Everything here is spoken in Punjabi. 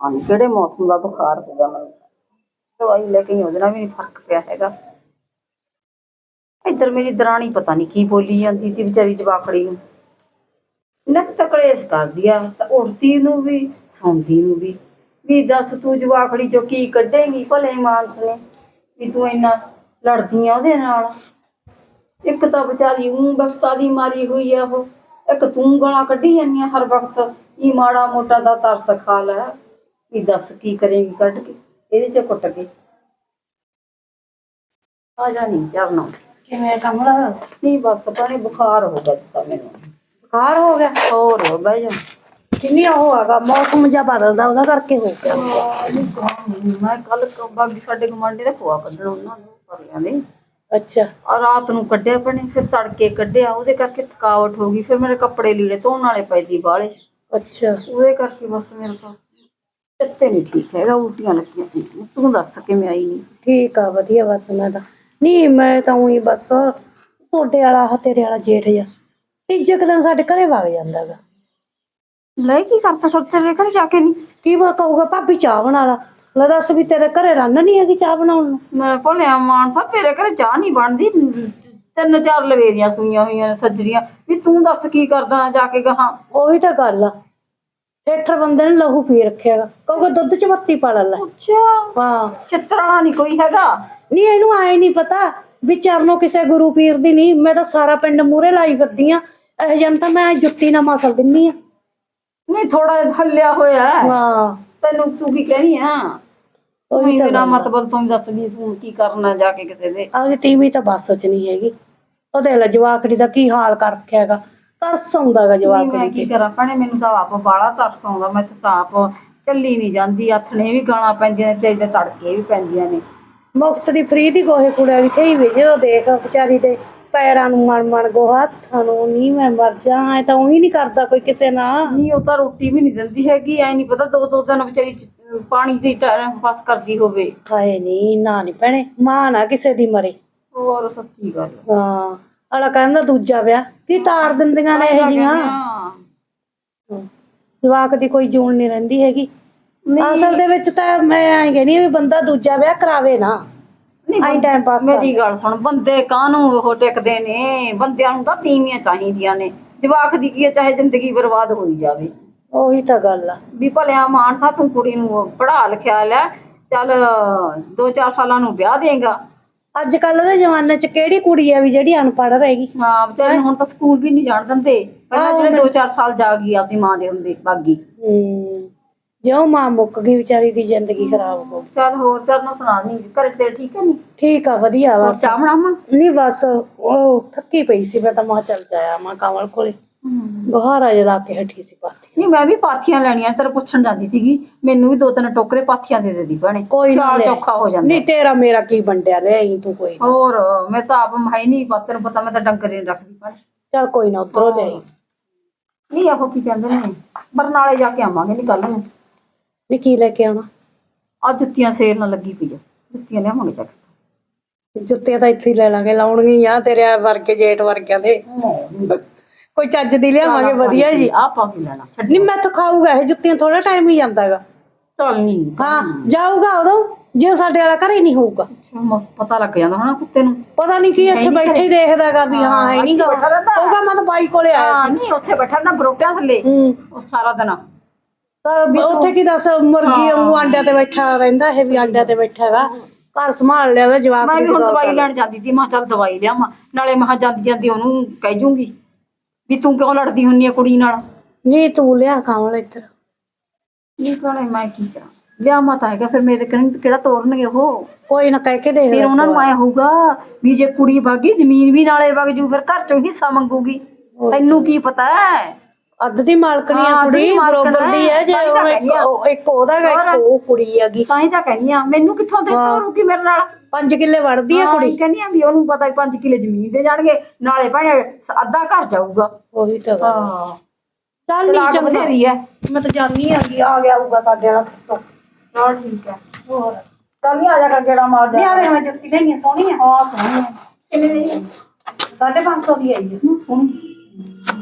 ਹਾਂ ਕਿਹੜੇ ਮੌਸਮ ਦਾ ਬੁਖਾਰ ਹੋ ਗਿਆ ਮੈਨੂੰ? ਦਵਾਈ ਲੈ ਕੇ ਉਹਦੇ ਨਾਲ ਵੀ ਨਹੀਂ ਫ਼ਰਕ ਪਿਆ ਹੈਗਾ। ਇੱਧਰ ਮੇਰੀ ਦਰਾਣੀ ਪਤਾ ਨਹੀਂ ਕੀ ਬੋਲੀ ਜਾਂਦੀ ਸੀ, ਵਿਚਾਰੀ ਜਵਾਕੜੀ ਨੂੰ। ਨੱਕ ਤਕੜੇਸ ਕਰਦੀ ਆ, ਤਾਂ ਉੱਠਦੀ ਨੂੰ ਵੀ, ਸੌਂਦੀ ਨੂੰ ਵੀ। ਵੀ ਦੱਸ ਤੂੰ ਜਵਾਕੜੀ ਚੋਂ ਕੀ ਕੱਢੇਂਗੀ ਭਲੇ ਮਾਨਸ ਨੇ? ਵੀ ਤੂੰ ਇੰਨਾ ਲੜਦੀ ਆ ਉਹਦੇ ਨਾਲ। ਇੱਕ ਤਾਂ ਵਿਚਾਰੀ ਊਂ ਬਖਤਾ ਦੀ ਮਾਰੀ ਹੋਈ ਆ ਉਹ। ਇੱਕ ਤੂੰ ਗਾਲਾਂ ਕੱਢੀ ਜਾਂਦੀ ਆ ਹਰ ਵਕਤ ਇਹ ਮਾੜਾ ਮੋਟਾ ਦਾ ਤਰਸ ਖਾ ਲੈ। ਵੀ ਦੱਸ ਕੀ ਕਰੇਂਗੀ ਕੱਢ ਕੇ ਇਹਦੇ ਚ ਕੁੱਟ ਕੇ। ਆ ਜਾ ਨਹੀਂ ਚਰਨਾ ਕਿਵੇਂ ਕਮਲ ਨਹੀਂ ਬਸ ਪਾਣੀ ਬੁਖਾਰ ਹੋ ਗਿਆ ਤਾਂ ਮੈਨੂੰ। ਬੁਖਾਰ ਹੋ ਗਿਆ? ਹੋਰ ਬਹਿ ਜਾ। ਕਿੰਨੀ ਉਹ ਹੈਗਾ? ਮੌਸਮ ਜਿਹਾ ਬਦਲਦਾ ਉਹਦਾ ਕਰਕੇ ਹੋ ਗਿਆ। ਮੈਂ ਕੱਲ ਬਾਗੀ ਸਾਡੇ ਗੁਆਂਢੀ ਦਾ ਖੋਆ ਕੱਢਣ ਉਹਨਾਂ ਨੂੰ ਕਰ ਲਿਆਂਦੇ ਅੱਛਾ। ਆ ਰਾਤ ਨੂੰ ਕੱਢਿਆ ਪਣੇ ਫਿਰ ਤੜਕੇ ਕੱਢਿਆ ਉਹਦੇ ਕਰਕੇ ਥਕਾਵਟ ਹੋ ਗਈ ਫਿਰ ਮੇਰੇ ਕੱਪੜੇ ਲੀੜੇ ਧੋਣ ਵਾਲੇ ਪਏ ਸੀ ਬਾਹਲੇ। ਅੱਛਾ। ਉਹਦੇ ਕਰਕੇ ਬਸ ਮੇਰੇ ਕੋਲ ਚੱਤੇ ਨਹੀਂ ਠੀਕ ਹੈਗਾ ਉਲਟੀਆਂ ਲੱਗੀਆਂ। ਤੂੰ ਦੱਸ ਕਿਵੇਂ ਆਈ ਨਹੀਂ ਠੀਕ ਆ ਵਧੀਆ ਬਸ ਮੈਂ ਤਾਂ। ਨਹੀਂ ਮੈਂ ਤਾਂ ਉਹੀ ਬਸ ਤੁਹਾਡੇ ਵਾਲਾ ਆਹ ਤੇਰੇ ਵਾਲਾ ਜੇਠ ਜਾ ਤੀਜੇ ਕੁ ਦਿਨ ਸਾਡੇ ਘਰੇ ਵਗ ਜਾਂਦਾ ਗਾ। ਲੈ ਕੀ ਕਰਤਾ ਸਭ ਤੇਰੇ ਘਰ ਜਾ ਕੇ ਨਹੀਂ ਕੀ ਮੈਂ ਕਹੂਗਾ ਭਾਬੀ ਚਾਹ ਬਣਾ ਲਾ। ਲੈ ਦੱਸ ਵੀ ਤੇਰੇ ਘਰੇ ਰੰਨ ਨਹੀਂ ਹੈਗੀ ਚਾਹ ਬਣਾਉਣ ਨੂੰ? ਮੈਂ ਭੋਲਿਆ ਮਾਨਸਾ ਤੇਰੇ ਘਰੇ ਚਾਹ ਨਹੀਂ ਬਣਦੀ। ਤਿੰਨ ਚਾਰ ਲਵੇਰੀਆਂ ਸੂਈਆਂ ਹੋਈਆਂ ਨੇ ਸੱਜਰੀਆਂ। ਵੀ ਤੂੰ ਦੱਸ ਕੀ ਕਰਦਾ ਜਾ ਕੇ ਗਾਹਾਂ। ਉਹੀ ਤਾਂ ਗੱਲ ਆ। ਠੇਠਰ ਬੰਦੇ ਨੇ ਲਹੂ ਪੀ ਰੱਖਿਆਗਾ ਕਹੂਗਾ ਦੁੱਧ ਚ ਬੱਤੀ ਪਾ ਲੈ ਅੱਛਾ। ਹਾਂ। ਚਿੱਤਰਾਣਾ ਨਹੀਂ ਕੋਈ ਹੈਗਾ? ਨਹੀਂ ਇਹਨੂੰ ਆਏ ਨਹੀਂ ਪਤਾ ਵੀ ਚਰਨੋਂ ਕਿਸੇ ਗੁਰੂ ਪੀਰ ਦੀ ਨਹੀਂ। ਮੈਂ ਤਾਂ ਸਾਰਾ ਪਿੰਡ ਮੂਰੇ ਲਾਈ ਫਿਰਦੀ ਆ। ਇਹ ਜਨ ਤਾਂ ਮੈਂ ਜੁੱਤੀ ਨਾਲ ਮਸਲ ਦਿੰਨੀ ਆ। ਨਹੀਂ ਥੋੜਾ ਹੱਲਿਆ ਹੋਇਆ ਹੈ। ਹਾਂ। ਤੈਨੂੰ ਤੂੰ ਕੀ ਕਹਿਣੀ ਆ? ਉਹੀ ਉਹੀ ਤਾਂ ਬਿਨਾ ਮਤਲਬ ਤੂੰ ਦੱਸ ਵੀ ਤੂੰ ਕੀ ਕਰਨਾ ਜਾ ਕੇ ਕਿਸੇ ਦੇ। ਆਹ ਤੀਵੀਂ ਤਾਂ ਬੱਸ ਚ ਨਹੀਂ ਹੈਗੀ। ਉਹਦੇ ਲੈ ਜਵਾਕੜੀ ਦਾ ਕੀ ਹਾਲ ਕਰ ਰੱਖਿਆ ਹੈਗਾ। ਤਰਸ ਆਉਂਦਾਗਾ ਮੈਂ ਜਵਾਕੜੀ ਕੀ ਕਰਾਂ? ਭੈਣੇ ਮੈਨੂੰ ਤਾਂ ਆਪ ਬਾਲਾ ਤਰਸ ਆਉਂਦਾ। ਮੈਂ ਤਾਂ ਆਪ ਚੱਲੀ ਨਹੀਂ ਜਾਂਦੀ। ਆਥਣੇ ਵੀ ਗਾਣਾ ਪੈਂਦੀਆਂ ਨੇ ਚਾਹੀਦੇ ਤੜਕੇ ਵੀ ਪੈਂਦੀਆਂ ਨੇ। ਮੁਫਤ ਦੀ ਫਰੀ ਦੀ ਗੋਹੇ ਕੂੜੇ ਵਾਲੀ ਥਈ ਵੀ ਜਦੋਂ ਦੇਖ ਵਿਚਾਰੀ ਦੇ ਪੈਰਾਂ ਨੂੰ ਮਣ ਮਣ ਗੋਹਾ ਹੱਥਾਂ ਨੂੰ ਨਹੀਂ ਮੈਂ ਮਰ ਜਾ ਐ ਤਾਂ ਉਹੀ ਨਹੀਂ ਕਰਦਾ ਕੋਈ ਕਿਸੇ ਨਾਲ। ਨਹੀਂ ਉਹ ਤਾਂ ਰੋਟੀ ਵੀ ਨਹੀਂ ਦਿੰਦੀ ਹੈਗੀ। ਐ ਨਹੀਂ ਪਤਾ ਦੋ ਦੋ ਦਿਨ ਵਿਚਾਰੀ ਚ- ਪਾਣੀ ਦੀ ਟਾਈਮ ਪਾਸ ਕਰਦੀ ਹੋਵੇ। ਹਾਏ ਨਹੀਂ ਨਾ ਨਹੀਂ ਭੈਣੇ ਮਾਂ ਨਾ ਕਿਸੇ ਦੀ ਮਰੇ। ਹੋਰ ਸੱਚੀ ਗੱਲ। ਹਾਂ। ਅਲਾ ਕਹਿੰਦਾ ਦੂਜਾ ਵਿਆਹ। ਕੀ ਤਾਰ ਦਿੰਦੀਆਂ ਨੇ ਇਹ ਜੀਆਂ? ਜਵਾਕ ਦੀ ਕੋਈ ਜੂਨ ਨਹੀਂ ਰਹਿੰਦੀ ਹੈਗੀ। ਅਸਲ ਦੇ ਵਿੱਚ ਤਾਂ ਮੈਂ ਐਂ ਕਹਿੰਦੀ ਵੀ ਬੰਦਾ ਦੂਜਾ ਵਿਆਹ ਕਰਾਵੇ ਨਾ। ਆਈ ਟਾਈਮ ਪਾਸ ਮੇਰੀ ਗੱਲ ਸੁਣ ਬੰਦੇ ਕਾਹਨੂੰ ਉਹ ਟਿਕਦੇ ਨੇ? ਬੰਦਿਆਂ ਨੂੰ ਤਾਂ ਤੀਵੀਆਂ ਚਾਹੀਦੀਆਂ ਨੇ। ਜਵਾਕ ਦੀ ਕੀ ਚਾਹੇ ਜ਼ਿੰਦਗੀ ਬਰਬਾਦ ਹੋਈ ਜਾਵੇ। ਉਹੀ ਤਾਂ ਗੱਲ ਆ। ਵੀ ਭਲਿਆ ਮਾਨਸਾ ਤੂੰ ਕੁੜੀ ਨੂੰ ਪੜਾ ਲਿਖਿਆ ਲੈ ਚੱਲ 2-4 ਸਾਲਾਂ ਨੂੰ ਵਿਆਹ ਦੇਗਾ। ਅੱਜ ਕੱਲ ਦੇ ਜ਼ਮਾਨੇ 'ਚ ਕਿਹੜੀ ਕੁੜੀ ਆ ਵੀ ਜਿਹੜੀ ਅਨਪੜ੍ਹ ਰਹੇਗੀ? ਹਾਂ ਵਿਚਾਰੇ ਹੁਣ ਤਾਂ ਸਕੂਲ ਵੀ ਨਹੀਂ ਜਾਣ ਦਿੰਦੇ। ਪਹਿਲਾਂ ਜਿਹੜੇ 2-4 ਸਾਲ ਜਾ ਗਈ ਆਪਣੀ ਮਾਂ ਦੇ ਹੁੰਦੇ ਬਾਗੀ। ਹੂੰ ਜਿਉਂ ਮਾਂ ਮੁੱਕ ਗਈ ਵਿਚਾਰੀ ਦੀ ਜ਼ਿੰਦਗੀ ਖਰਾਬ ਹੋ ਗਈ। ਚੱਲ ਹੋਰ ਚੱਲ ਨਾ ਸੁਣਾ ਨਹੀਂ ਘਰੇ ਤੇ ਠੀਕ ਹੈ ਨਹੀਂ ਠੀਕ ਆ ਵਧੀਆ ਬਸ। ਚਾਹ ਬਣਾਵਾਂ? ਨਹੀਂ ਬਸ ਉਹ ਥੱਕੀ ਪਈ ਸੀ ਮੈਂ ਤਾਂ ਮਾਂ ਚੱਲ ਜਾਇਆ ਮਾਂ ਕਮਲ ਕੋਲੇ। ਗੁਹਾਰਾ ਜਲਾ ਕੇ ਹਟੀ ਸੀ ਪਾਤੀ ਨਹੀਂ ਮੈਂ ਵੀ ਪਾਥੀਆਂ ਲੈਣੀਆਂ ਤੇਰੇ ਪੁੱਛਣ ਜਾਂਦੀ ਸੀਗੀ ਮੈਨੂੰ ਵੀ ਦੋ ਤਿੰਨ ਟੋਕਰੇ ਪਾਥੀਆਂ ਦੇ ਦੇ ਦੀ ਭੈਣੇ। ਕੋਈ ਨਾ ਸਿਆਲ ਲੈ। ਚੌਖਾ ਹੋ ਜਾਂਦਾ। ਨਹੀਂ ਤੇਰਾ ਮੇਰਾ ਕੀ ਬੰਡਿਆ ਲੈ ਆਈ ਤੂੰ ਕੋਈ ਨਾ। ਹੋਰ ਮੈਂ ਤਾਂ ਆਪ ਮਾਈ ਨਹੀਂ ਨੂੰ ਪਤਾ ਮੈਂ ਤਾਂ ਡੰਗਰ ਨਹੀਂ ਰੱਖਦੀ ਭੈਣੇ। ਚੱਲ ਕੋਈ ਨਾ ਉਧਰੋਂ ਲੈ ਆਈ। ਨਹੀਂ ਆਹੋ ਕੀ ਕਹਿੰਦੇ ਨੇ। ਬਰਨਾਲੇ ਜਾ ਕੇ ਆਵਾਂਗੇ ਨਹੀਂ ਕੱਲ ਨੂੰ। ਨਹੀਂ ਕੀ ਲੈ ਕੇ ਆਉਣਾ? ਆ ਜੁੱਤੀਆਂ ਸੇਲ ਨਾਲ ਲੱਗੀ ਪਈ ਆ। ਜੁੱਤੀਆਂ ਲਿਆਵਾਂਗੇ ਚੱਕ ਜੁੱਤੀਆਂ ਤਾਂ ਇੱਥੇ ਹੀ ਲੈ ਲਾਂਗੇ ਲਾਉਣਗੀਆਂ ਤੇਰੇ ਵਰਗੇ ਜੇਠ ਵਰਗਿਆਂ ਦੇ। ਕੋਈ ਚੱਜ ਦੀ ਲਿਆਵਾਂਗੇ ਵਧੀਆ ਜੀ। ਆ ਪਾ ਕੇ ਲੈਣਾ ਛੱਡ ਨਹੀਂ ਮੈਂ ਤਾਂ ਖਾਊਗਾ ਇਹ ਜੁੱਤੀਆਂ ਥੋੜਾ ਟਾਈਮ ਹੀ ਜਾਂਦਾਗਾ। ਚੱਲ ਨਹੀਂ ਹਾਂ ਜਾਊਗਾ ਉਦੋਂ ਜੇ ਸਾਡੇ ਵਾਲਾ ਘਰੇ ਨਹੀਂ ਹੋਊਗਾ। ਮਸ ਪਤਾ ਲੱਗ ਜਾਂਦਾ ਹੋਣਾ ਕੁੱਤੇ ਨੂੰ। ਪਤਾ ਨਹੀਂ ਕੀ ਇੱਥੇ ਬੈਠੇ ਹੀ ਦੇਖਦਾਗਾ ਵੀ ਹਾਂ ਹੈ ਨਹੀਂ ਗਾ। ਬੈਠਾ ਰਹਿੰਦਾ। ਹੋਊਗਾ ਮੈਂ ਤਾਂ ਬਾਈ ਕੋਲੇ ਆਇਆ ਹਾਂ ਨਹੀਂ ਉੱਥੇ ਬੈਠਾ ਨਾ ਬਰੋਟਿਆਂ ਥੱਲੇ ਉਹ ਸਾਰਾ ਦਿਨ। ਤਾਂ ਉੱਥੇ ਕੀ ਦੱਸ ਮੁਰਗੀ ਵਾਂਗੂ ਆਂਡਿਆਂ ਤੇ ਬੈਠਾ ਰਹਿੰਦਾ ਇਹ ਵੀ ਆਂਡਿਆਂ ਤੇ ਬੈਠਾ ਹੈਗਾ ਘਰ ਸੰਭਾਲ ਲਿਆ ਵੇ ਜਵਾਕ ਮੈਂ ਵੀ ਹੁਣ ਦਵਾਈ। ਲੈਣ ਜਾਂਦੀ ਸੀ ਮੈਂ ਚੱਲ ਦਵਾਈ ਲਿਆਵਾਂ ਨਾਲੇ ਮੈਂ ਜਾਂਦੀ ਜਾਂਦੀ ਉਹਨੂੰ ਕਹਿ ਜੂੰਗੀ। ਵੀ ਤੂੰ ਕਿਉਂ ਲੜਦੀ ਹੁੰਨੀ ਆ ਕੁੜੀ ਨਾਲ? ਨਹੀਂ ਤੂੰ ਲਿਆ ਕਾਮਲ ਇੱਧਰ। ਨਹੀਂ ਕਹਣੇ ਮੈਂ ਕੀ ਕਰਾਂ? ਲਿਆਵਾਂ ਤਾਂ ਹੈਗਾ ਫਿਰ ਮੇਰੇ ਕਹਿਣ ਤੇ ਕਿਹੜਾ ਤੋਰਨਗੇ ਉਹ? ਕੋਈ ਨਾ ਕਹਿ ਕੇ ਦੇਖ ਫਿਰ ਲੈ ਉਹਨਾਂ ਨੂੰ ਐ ਹੋਊਗਾ ਵੀ ਜੇ ਕੁੜੀ ਭਾਗੀ ਜ਼ਮੀਨ ਵੀ ਨਾਲੇ ਵਗ ਜੂ ਫਿਰ ਘਰ ਚੋਂ ਹਿੱਸਾ ਮੰਗੂਗੀ। ਤੈਨੂੰ ਕੀ। ਪਤਾ ਹੈ? ਅੱਧ ਦੀ ਮਾਲਕਣੀ ਹਾਂ, ਆ ਅੱਧ ਦੀ ਕੁੜੀ ਮਾਲਕਣ ਬਰੋਬਰ ਦੀ ਹੈ। ਜੇ ਤਾਂ ਹੀ ਤਾਂ ਉਹ ਇੱਕ ਆ। ਉਹ- ਇੱਕ ਉਹਦਾ ਗਾ ਇੱਕ ਉਹ ਕੁੜੀ ਹੈਗੀ। ਤਾਂ ਹੀ ਤਾਂ ਕਹਿੰਦੀ ਆ ਮੈਨੂੰ ਕਿੱਥੋਂ ਦੇ ਤੋਰੂਗੀ ਮੇਰੇ ਨਾਲ? 5 ਕਿੱਲੇ ਵੜਦੀ ਹੈ ਹਾਂ, ਕੁੜੀ। ਕਹਿੰਦੀ ਆ ਵੀ ਉਹਨੂੰ ਪਤਾ 5 ਕਿਲੇ ਜ਼ਮੀਨ ਦੇ ਜਾਣਗੇ ਨਾਲੇ ਭੈਣੇ ਅੱਧਾ ਘਰ ਜਾਊਗਾ। ਉਹੀ ਤਾਂ ਗੱਲ। ਹਾਂ। ਚੱਲ ਨਹੀਂ ਲਾਗ ਚੰਗਾ। ਬਥੇਰੀ ਹੈ ਮੈਂ ਤਾਂ ਜਾਣੀ ਹੈਗੀ ਆ ਗਿਆ ਹੋਊਗਾ ਸਾਡੇ ਵਾਲਾ ਕੁੱਤਾ ਚਲ ਠੀਕ ਹੈ ਹੋਰ। ਚੱਲ ਨਹੀਂ ਆ ਜਾ ਕਰ ਗੇੜਾ ਮਾਰ ਜਾ ਲਿਆ ਵੇ ਮੈਂ ਜੁੱਤੀ ਲਈਆਂ ਸੋਹਣੀਆਂ ਹਾਂ ਸੋਹਣੀ ਹੈ। ਕਿੰਨੇ ਦੀ? 550 ਦੀ ਆਈ ਹੈ। ਸੋਹਣੀ